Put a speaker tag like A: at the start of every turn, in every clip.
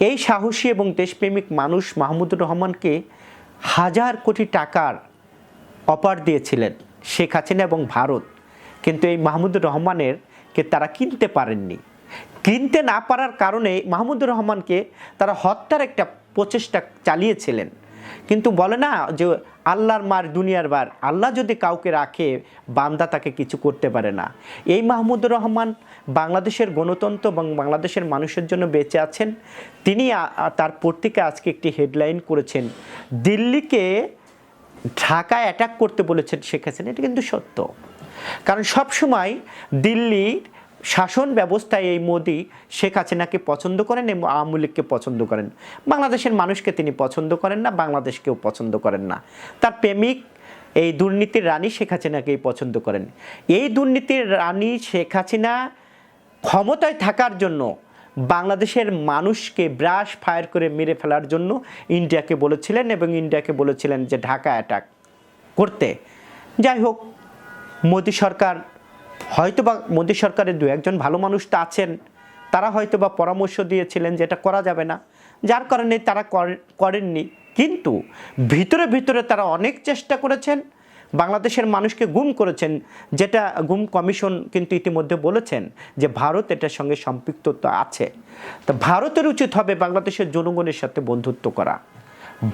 A: এই সাহসী এবং দেশপ্রেমিক মানুষ মাহমুদুর রহমানকে হাজার কোটি টাকার অপার দিয়েছিলেন শেখ হাসিনা এবং ভারত। কিন্তু এই মাহমুদুর রহমানের কে তারা কিনতে পারেননি। কিনতে না পারার কারণে মাহমুদুর রহমানকে তারা হত্যার একটা প্রচেষ্টা চালিয়েছিলেন। কিন্তু বলে না যে আল্লাহর মার, দুনিয়ার বার আল্লাহ যদি কাউকে রাখে, বান্দা তাকে কিছু করতে পারে না। এই মাহমুদুর রহমান বাংলাদেশের গণতন্ত্র এবং বাংলাদেশের মানুষের জন্য বেঁচে আছেন। তিনি তার পত্রিকা আজকে একটি হেডলাইন করেছেন, দিল্লিকে ঢাকায় অ্যাটাক করতে বলেছেন শেখ হাসিনা। এটা কিন্তু সত্য। কারণ সবসময় দিল্লির শাসন ব্যবস্থায় এই মোদি শেখ হাসিনাকে পছন্দ করেন এবং আওয়ামী লীগকে পছন্দ করেন। বাংলাদেশের মানুষকে তিনি পছন্দ করেন না, বাংলাদেশকেও পছন্দ করেন না। তার প্রেমিক এই দুর্নীতির রানী শেখ হাসিনাকেই পছন্দ করেন। এই দুর্নীতির রানী শেখ হাসিনা ক্ষমতায় থাকার জন্য, বাংলাদেশের মানুষকে ব্রাশ ফায়ার করে মেরে ফেলার জন্য ইন্ডিয়াকে বলেছিলেন এবং ইন্ডিয়াকে বলেছিলেন যে ঢাকা অ্যাটাক করতে। যাই হোক, মোদী সরকার হয়তো বা মোদী সরকারের দু একজন ভালো মানুষ তো আছেন, তারা হয়তো বা পরামর্শ দিয়েছিলেন যে এটা করা যাবে না। যার কারণে তারা করে- করেননি। কিন্তু ভিতরে ভিতরে তারা অনেক চেষ্টা করেছেন, বাংলাদেশের মানুষকে গুম করেছেন, যেটা গুম কমিশন কিন্তু ইতিমধ্যে বলেছেন যে ভারত এটার সঙ্গে সম্পৃক্ততা আছে। তো ভারতের উচিত হবে বাংলাদেশের জনগণের সাথে বন্ধুত্ব করা।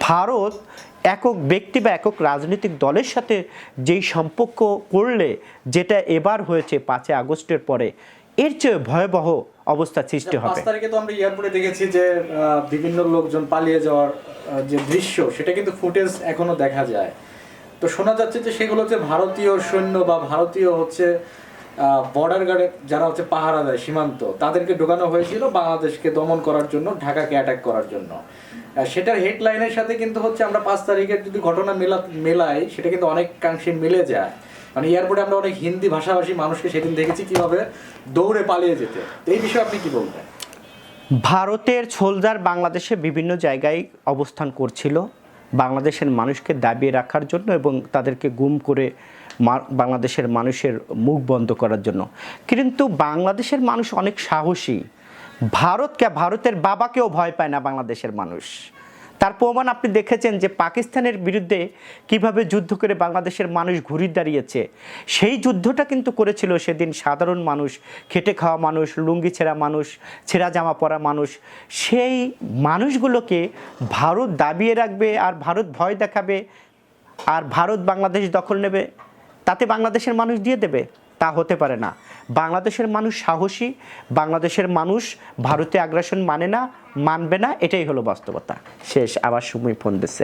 A: ভারত একক ব্যক্তি বা একক রাজনৈতিক দলের সাথে যেই সম্পর্ক করলে যেটা এবার হয়েছে পাঁচই আগস্টের পরে এর চেয়ে ভয়াবহ অবস্থা সৃষ্টি
B: পাঁচ
A: হবে।
B: তারিখে তো আমরা এয়ারপোর্টে দেখেছি যে বিভিন্ন লোকজন পালিয়ে যাওয়ার যে দৃশ্য সেটা কিন্তু ফুটেজ এখনও দেখা যায়। তো শোনা যাচ্ছে যে সেগুলো হচ্ছে ভারতীয় সৈন্য বা ভারতীয় হচ্ছে বর্ডার গার্ডে যারা হচ্ছে পাহারা দেয় সীমান্ত, তাদেরকে ঢোকানো হয়েছিল বাংলাদেশকে দমন করার জন্য, ঢাকাকে অ্যাটাক করার জন্য। সেটার হেডলাইনের সাথে কিন্তু হচ্ছে আমরা পাঁচ তারিখের যদি ঘটনা মেলা মেলাই, সেটা কিন্তু অনেকাংশে মিলে যায়। মানে এয়ারপোর্টে আমরা অনেক হিন্দি ভাষাভাষী মানুষকে সেদিন দেখেছি কীভাবে দৌড়ে পালিয়ে যেতে। তো এই বিষয়ে আপনি কি বলবেন?
A: ভারতের সোলজার বাংলাদেশে বিভিন্ন জায়গায় অবস্থান করছিল। বাংলাদেশের মানুষকে দাবিয়ে রাখার জন্য এবং তাদেরকে গুম করে বাংলাদেশের মানুষের মুখ বন্ধ করার জন্য। কিন্তু বাংলাদেশের মানুষ অনেক সাহসী। ভারতকে, ভারতের বাবাকেও ভয় পায় না বাংলাদেশের মানুষ। তার প্রমাণ আপনি দেখেছেন যে পাকিস্তানের বিরুদ্ধে কীভাবে যুদ্ধ করে বাংলাদেশের মানুষ ঘুরি দাঁড়িয়েছে। সেই যুদ্ধটা কিন্তু করেছিল সেদিন সাধারণ মানুষ, খেটে খাওয়া মানুষ, লুঙ্গি ছেঁড়া মানুষ, ছেঁড়া জামা পরা মানুষ। সেই মানুষগুলোকে ভারত দাবিয়ে রাখবে আর ভারত ভয় দেখাবে। আর ভারত বাংলাদেশ দখল নেবে। তাতে বাংলাদেশের মানুষ দিয়ে দেবে, তা হতে পারে না। বাংলাদেশের মানুষ সাহসী, বাংলাদেশের মানুষ ভারতে আগ্রাসন মানে না, মানবে না, এটাই হলো বাস্তবতা। শেষ আবার সময় ফোন দিচ্ছে।